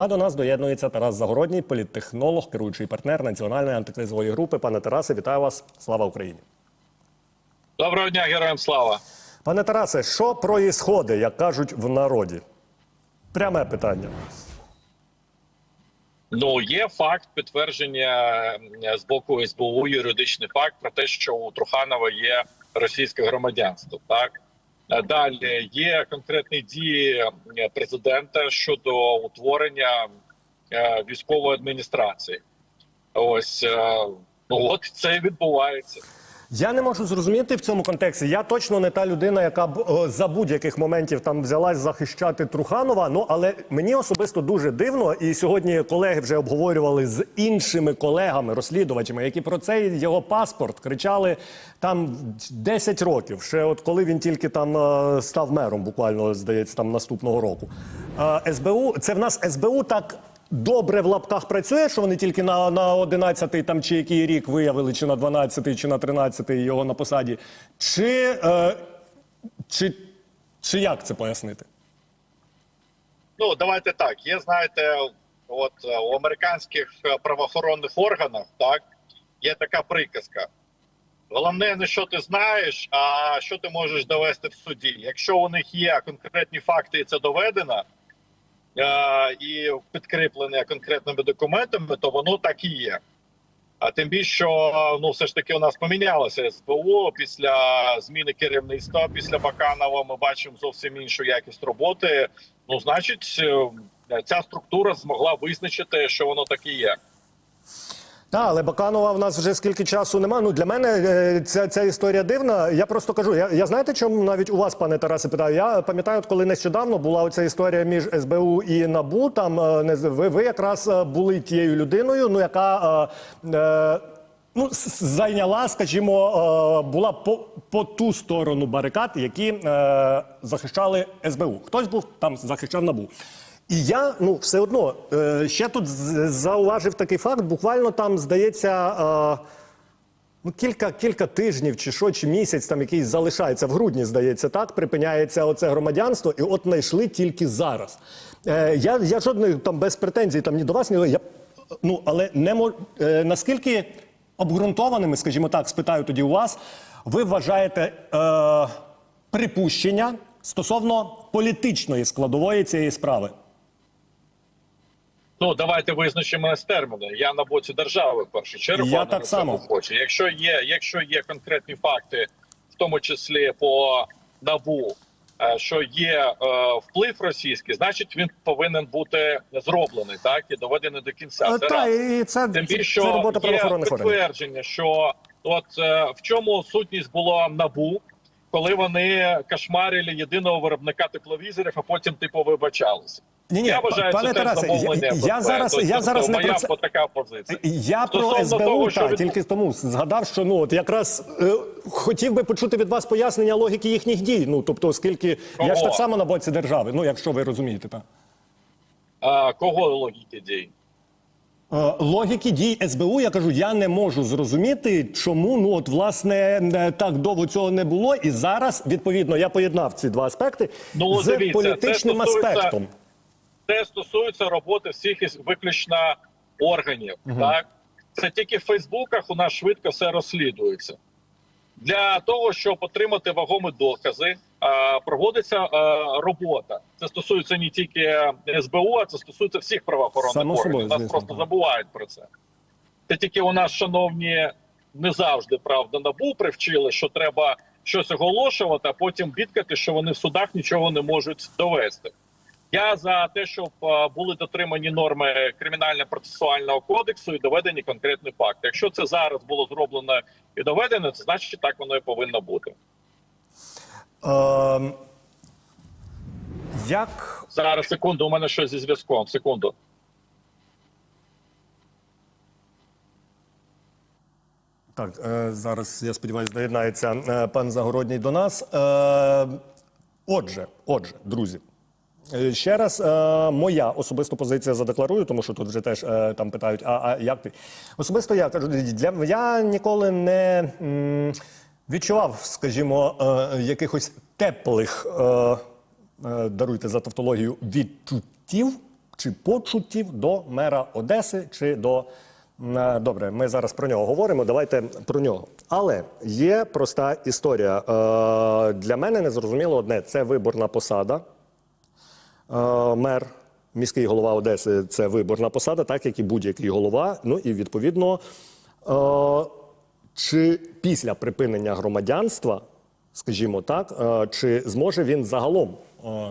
А до нас доєднується Тарас Загородній, політтехнолог, керуючий партнер національної антикризової групи. Пане Тарасе, вітаю вас! Слава Україні! Доброго дня, героям слава. Пане Тарасе, що проїсходить, як кажуть в народі? Пряме питання. Ну є факт підтвердження з боку СБУ, юридичний факт про те, що у Труханова є російське громадянство. Так далі є конкретні дії е, президента щодо утворення е, військової адміністрації. Ось е, от це і відбувається. Я не можу зрозуміти в цьому контексті. Я точно не та людина, яка б за будь-яких моментів там взялась захищати Труханова. Ну але мені особисто дуже дивно, і сьогодні колеги вже обговорювали з іншими колегами, розслідувачами, які про цей його паспорт кричали там 10 років. Ще от коли він тільки там е, став мером, буквально здається, там наступного року. Е, СБУ, це в нас СБУ так добре в лапках працює, що вони тільки на, на 11-й там чи який рік виявили, чи на 12-й, чи на 13-й його на посаді. Чи, е, чи, чи як це пояснити? Ну давайте так. Є, знаєте, от е, у американських е, правоохоронних органах так є така приказка. Головне не що ти знаєш, а що ти можеш довести в суді. Якщо у них є конкретні факти, і це доведено і підкріплене конкретними документами, то воно так і є. А тим більше, що ну все ж таки у нас помінялося СБУ після зміни керівництва. Після Баканова ми бачимо зовсім іншу якість роботи. Ну, значить, е, ця структура змогла визначити, що воно так і є. Так, але Баканова в нас вже скільки часу немає. Ну для мене е, ця, ця історія дивна. Я просто кажу, я, я знаєте, чому навіть у вас, пане Тарасе, питаю. Я пам'ятаю, от коли нещодавно була оця історія між СБУ і НАБУ. Там е, ви, ви якраз е, були тією людиною, ну яка. Е, Ну, зайняла, скажімо, була по, по ту сторону барикад, які е, захищали СБУ. Хтось був там захищав набу. І я ну все одно е, ще тут зауважив такий факт. Буквально там здається. Е, Ну, кілька, кілька тижнів чи що, чи місяць там якийсь залишається в грудні, здається, так припиняється оце громадянство, і от знайшли тільки зараз. Е, я, я жодних там без претензій там ні до вас, ні я ну але не мо, е, наскільки обґрунтованими, скажімо так, спитаю тоді у вас, ви вважаєте е, припущення стосовно політичної складової цієї справи? Ну давайте визначимо з терміни. Я на боці держави в першу чергу. Я так само. Хочу. Якщо є, якщо є конкретні факти, в тому числі по набу, е, що є е, вплив російський, значить він повинен бути зроблений, так і доведений до кінця. Е, Це Та, і це, Тим більше це робота є правоохоронних підтвердження, що от е, в чому сутність була набу, коли вони кошмарили єдиного виробника тепловізорів, а потім типу вибачалися. Ні, ні, я вважаю, пане це Тарасе, я, я зараз, Тобто, я зараз не про це. така позиція. Я про Стосовно СБУ того, що та, від- тільки тому згадав, що ну от якраз е, хотів би почути від вас пояснення логіки їхніх дій. Ну тобто, оскільки я ж Кого? так само на боці держави. Ну, якщо ви розумієте, так. А, кого логіки дій? Е, Логіки дій СБУ, я кажу, я не можу зрозуміти, чому ну от власне не так довго цього не було, і зараз відповідно я поєднав ці два аспекти Ну, з дивіться, це політичним стосується- аспектом. Це стосується роботи всіх виключно органів. Так це тільки в Фейсбуках у нас швидко все розслідується. Для того щоб отримати вагомі докази, проводиться робота. Це стосується не тільки СБУ, а це стосується всіх правоохоронних Само органів. собою, Нас звісно, просто забувають про це. Це тільки у нас, шановні, не завжди правда набу привчили, що треба щось оголошувати, а потім бідкати, що вони в судах нічого не можуть довести. Я за те, щоб е, були дотримані норми кримінально-процесуального кодексу і доведені конкретні факти. Якщо це зараз було зроблено і доведено, це значить так воно і повинно бути. Е, як Зараз секунду, у мене щось зі зв'язком. Секунду. Так, е, зараз я сподіваюся, доєднається е, пан Загородній до нас. Отже, отже, друзі. Е, Ще раз, е, моя особиста позиція задекларую, тому що тут вже теж е, там питають, а, а як ти? Особисто я кажу, для я ніколи не відчував, скажімо, якихось теплих, даруйте за тавтологію, відчуттів чи почуттів до мера Одеси чи до. Добре, ми зараз про нього говоримо. Давайте про нього. Але є проста історія. Для мене не зрозуміло одне: це виборна посада. Е, Мер, міський голова Одеси це виборна посада, так як і будь-який голова. Ну і відповідно, е, чи після припинення громадянства, скажімо так, е, чи зможе він загалом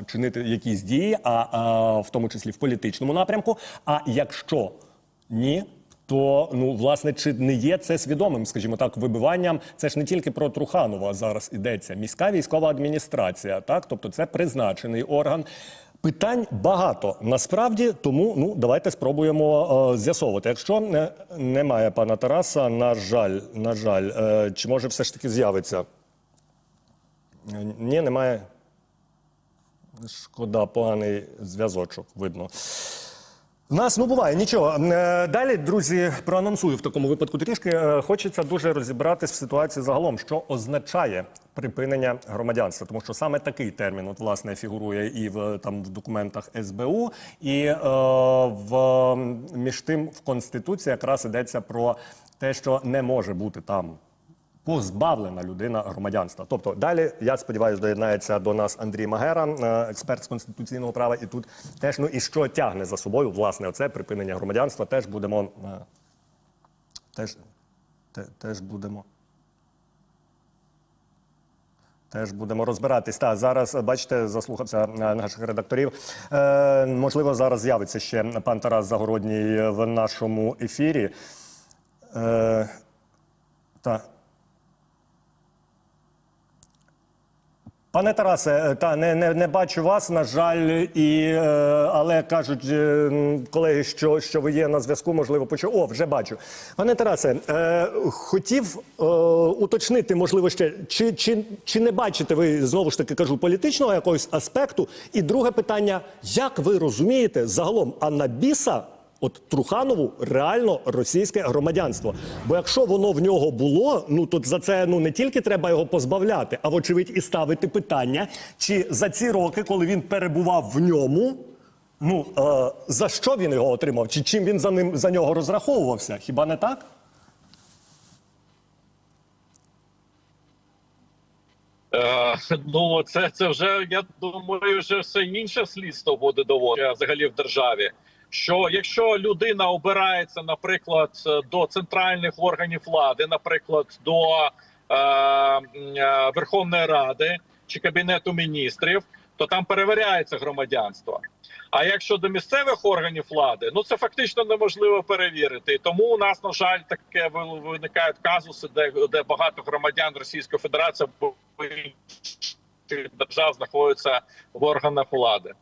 чинити якісь дії, а в тому числі в політичному напрямку? А якщо ні, то ну власне чи не є це свідомим, скажімо так, вибиванням? Це ж не тільки про Труханова зараз йдеться. Міська військова адміністрація, так тобто це призначений орган. Питань багато насправді, тому ну давайте спробуємо е, з'ясовувати. Якщо е, немає пана Тараса, на жаль, на жаль, е, чи може все ж таки з'явиться? Ні, немає. Шкода, поганий зв'язочок, видно. У нас ну буває нічого. Е, Далі, друзі, проанонсую в такому випадку трішки. Е, Хочеться дуже розібратись в ситуації загалом, що означає припинення громадянства, тому що саме такий термін, от власне, фігурує і в там в документах СБУ, і е, в між тим в конституції якраз йдеться про те, що не може бути там позбавлена людина громадянства. Тобто далі, я сподіваюся, доєднається до нас Андрій Магера, е, експерт з конституційного права. І тут теж ну і що тягне за собою власне оце припинення громадянства. Теж будемо е, теж, те, теж будемо. Теж будемо розбиратись. Та зараз бачите, заслухався е, наших редакторів. Е, можливо, зараз з'явиться ще пан Тарас Загородній в нашому ефірі. Е, та. Пане Тарасе, та не, не, не бачу вас, на жаль, і, е, але кажуть е, колеги, що, що ви є на зв'язку, можливо, почув. О, вже бачу. Пане Тарасе, е, хотів е, уточнити, можливо, ще, чи, чи, чи не бачите ви, знову ж таки кажу, політичного якогось аспекту? І друге питання: як ви розумієте загалом, а на біса От Труханову реально російське громадянство. Бо якщо воно в нього було, ну то за це ну не тільки треба його позбавляти, а вочевидь і ставити питання, чи за ці роки, коли він перебував в ньому, ну е, за що він його отримав, чи чим він за ним за нього розраховувався? Хіба не так? Е, ну, це, це вже, я думаю, вже все інше слідство буде доводити взагалі в державі. Що якщо людина обирається, наприклад, до центральних органів влади, наприклад, до е, е, Верховної Ради чи Кабінету міністрів, то там перевіряється громадянство. А якщо до місцевих органів влади, ну це фактично неможливо перевірити. І тому у нас, на жаль, таке виникають казуси, де, де багато громадян Російської Федерації держав знаходяться в органах влади.